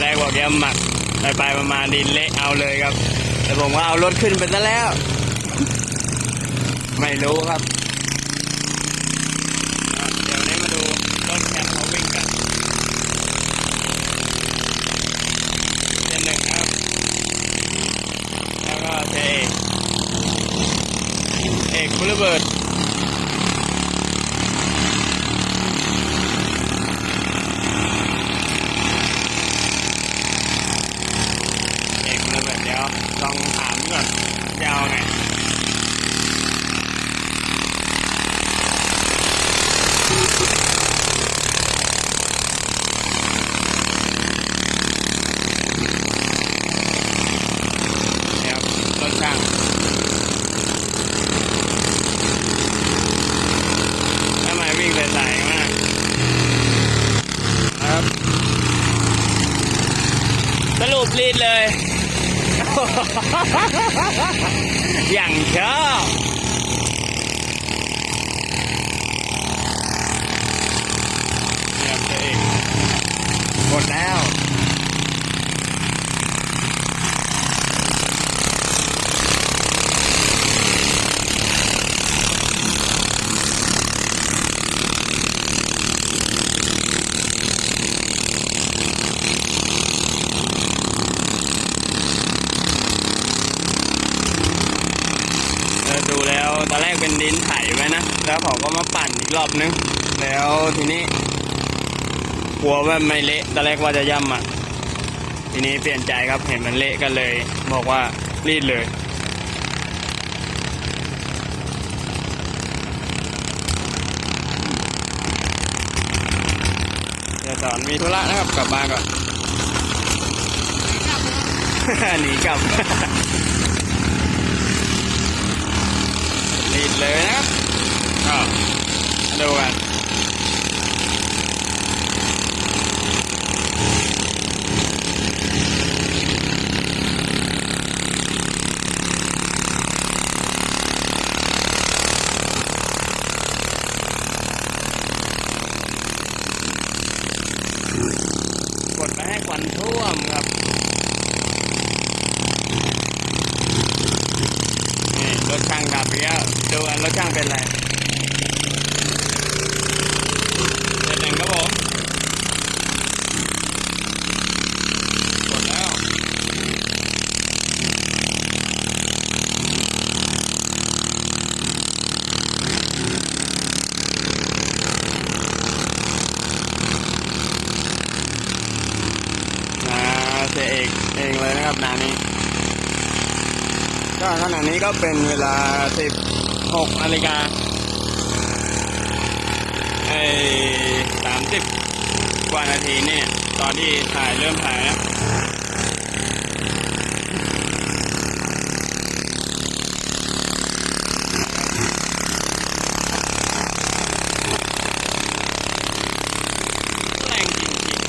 แรกบอกเดี๋ยวหมักไปไปๆมาๆดินเละเอาเลยครับ แต่ผมก็เอารถขึ้นไปซะแล้ว ไม่รู้ครับอะเดี๋ยววันนี้มาดูรถแคมป์เขาวิ่งกันเส้นหนึ่งครับ แล้วก็ เจเอกเอกคุณระเบิด เอกคุณระเบิดเดี๋ยวลองถามก่อนจะเอาไง เดี๋ยวรถช่างทำไมวิ่งสายๆมากครับ สรุปรีดเลย อย่างชอบเรียบตัวเองหมดแล้ว เออดูแล้วตอนแรกเป็นดินไถไว้นะ แล้วเขาก็มาปั่นอีก รอบนึง แล้วทีนี้ กลัวว่าไม่เละตอนแรกว่าจะย่ำอะ ทีนี้เปลี่ยนใจครับเห็นมันเละกันเลย บอกว่ารีดเลยเดี๋ยวสอนมีธุระนะครับกลับบ้านก่อนหนีกลับรีดเลยนะครับ ดูกันกดไปให้ควันท่วมครับนี่รถช่างดับอีกแล้วดูกันรถช่างเป็นไรเป็นหนึ่งครับผมกดแล้วนาเสยเอกเองเลยนะนานี้ ก็ขณะนี้ก็เป็นเวลา 16นาฬิกาไอ้สามสิบกว่านาทีเนี่ย ตอนที่ถ่ายเริ่มถ่ายนะ แรงจริง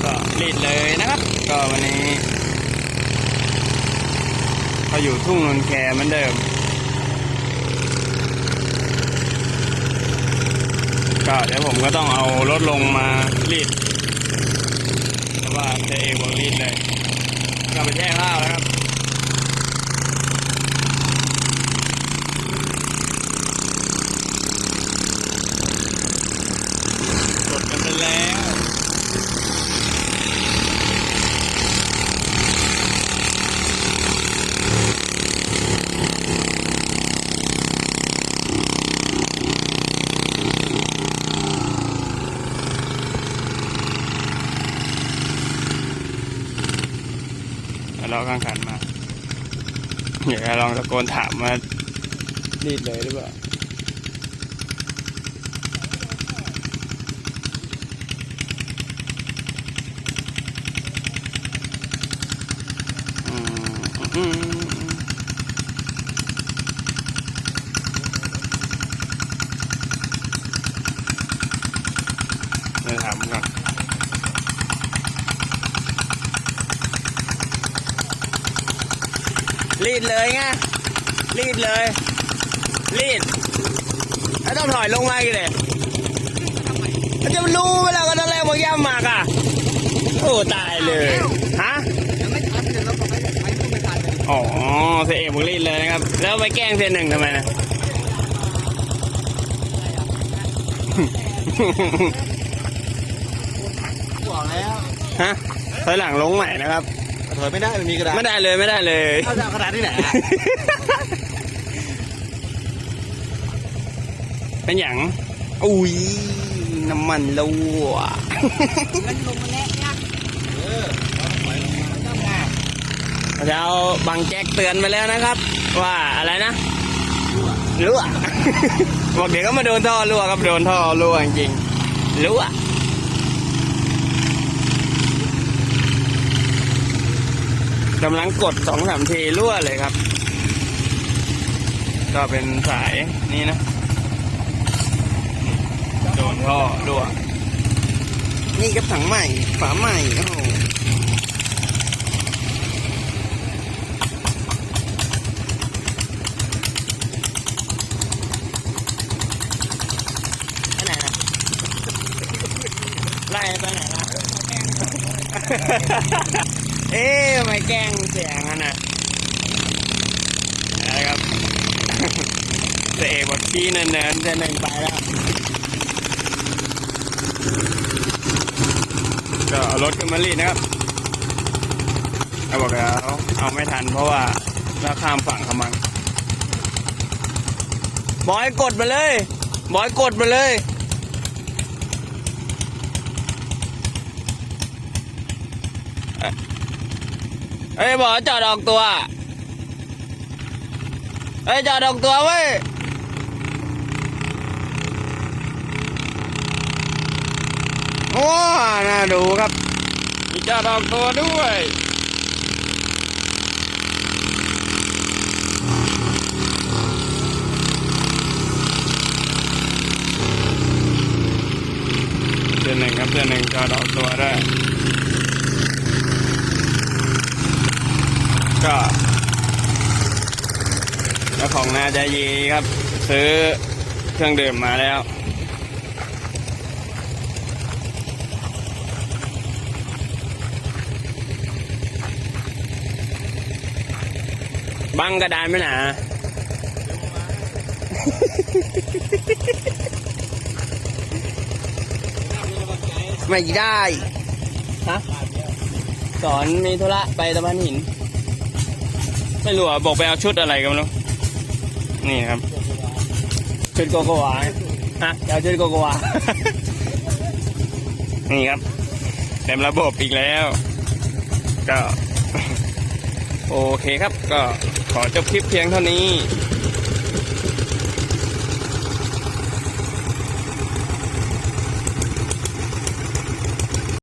ๆก็ รีดเลยนะครับ ก็วันนี้เขาอยู่ทุ่งนนแคเหมือนเดิม ก็เดี๋ยวผมก็ต้องเอารถลงมารีดเพราะว่าเจเองบอกรีดเลย ก็ไปแช่ข้าวแล้วครับ กดกันไปแล้ว เราข้างขันมาเดี๋ยวลองตะโกนถามว่าดีดเลยหรือเปล่า รีดเลยไงรีดเลย รีดแล้วต้องถอยลงมาอีกเลยมันจะรู้เวลาก็ตอนแรกบอกย่ำมากอะโอ้ตายเลยฮะยังไม่ทันเลยแล้วก็ไปไปก็ไม่ทันเลยอ๋อเสียเอกบอกรีดเลยนะครับ แล้วไปแกล้งเสียหนึ่งทำไมนะบอกแล้วฮะถอยหลังลงใหม่นะครับ ถอยไม่ได้มันมีกระดาษไม่ได้เลยไม่ได้เลยเอาจะเอากระดาษที่ไหนอะเป็นอย่างอุ้ยน้ำมันรั่วมันลงมาแน่เนี่ยเออเราถอยลงมาต้องมาเราบางแจ็คเตือนไปแล้วนะครับ ว่าอะไรนะรั่ว บอกเดี๋ยวก็มาโดนท่อรั่วครับโดนท่อรั่วจริงๆรั่ว กำลังกดสองสามทีรั่วเลยครับ ก็เป็นสายนี่นะ โดนท่อรั่วนี่กับถังใหม่ ฝาใหม่โอ้โหไปไหนนะไล่ไปไหนนะ เอ๊ะไม่แกล้งเสียงอะนะอะครับเสเอกบอกชี้เนินๆจะหนึ่งไปแล้วก็รถขึ้นมารีดนะครับเขาบอกแล้วเอาไม่ทันเพราะว่าเราข้ามฝั่งเขามังบอยกดมาเลย บอยกดมาเลย เอ้ยบอกจอดออกตัว เอ้ยจอดออกตัวเว้ยโอ้น่าดูครับมีจอดออกตัวด้วยเดือนหนึ่งครับเดือนหนึ่งจอดออกตัวได้ ก็เจ้าของนาใจยีครับ ซื้อเครื่องดื่มมาแล้ว บังกระดานไหมนะไม่ได้ ฮะ สอนมีธุระไปตะพานหิน ไม่รู้อะบอกไปเอาชุดอะไรกันไม่รู้นี่ครับ ชุดโกโกวาฮะจะเอาชุดโกโกวา นี่ครับเต็มระบบอีกแล้ว ก็ โอเคครับ ก็ขอจบคลิปเพียงเท่านี้